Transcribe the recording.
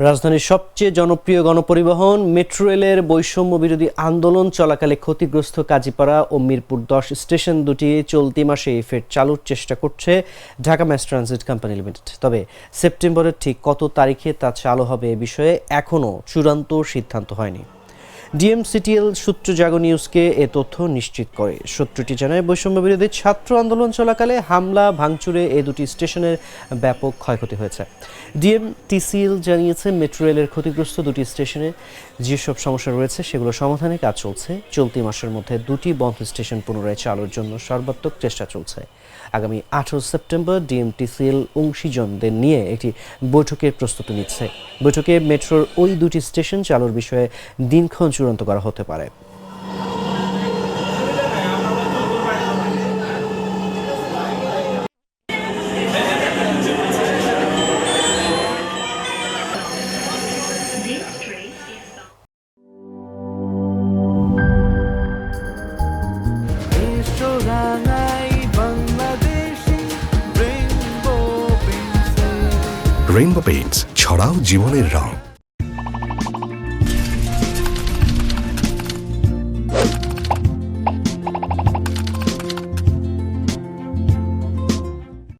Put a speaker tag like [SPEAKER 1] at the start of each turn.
[SPEAKER 1] রাজধানীর সবচেয়ে জনপ্রিয় গণপরিবহন, মেট্রো রেলের বৈষম্য বিরোধী আন্দোলন চলাকালে ক্ষতিগ্রস্ত কাজীপাড়া ও মিরপুর দশ স্টেশন দুটি চলতি মাসে ফের চালুর চেষ্টা করছে Dhaka mass transit company limited. তবে সেপ্টেম্বরের ঠিক কত তারিখে তা চালু হবে এ বিষয়ে এখনও চূড়ান্ত সিদ্ধান্ত হয়নি। ডিএমসিটিএল সূত্র জাগো নিউজকে এ তথ্য নিশ্চিত করে। সূত্রটি জানায়, বৈষম্য বিরোধী ছাত্র আন্দোলন চলাকালে হামলা, ভাঙচুরে এ দুটি স্টেশনের ব্যাপক ক্ষয়ক্ষতি হয়েছে। ডিএমটিসিএল জানিয়েছে, মেট্রো রেলের ক্ষতিগ্রস্ত দুটি স্টেশনে যেসব সমস্যা রয়েছে সেগুলো সমাধানে কাজ চলছে। চলতি মাসের মধ্যে দুটি বন্ধ স্টেশন পুনরায় চালুর জন্য সর্বাত্মক চেষ্টা চলছে। আগামী আঠারো সেপ্টেম্বর ডিএমটিসিএল অংশীজনদের নিয়ে একটি বৈঠকের প্রস্তুতি নিচ্ছে। বৈঠকে মেট্রোর ওই দুটি স্টেশন চালুর বিষয়ে দিনক্ষণ চূড়ান্ত করা হতে পারে।
[SPEAKER 2] রেইনবো পেইন্টস ছড়াও জীবনের রং।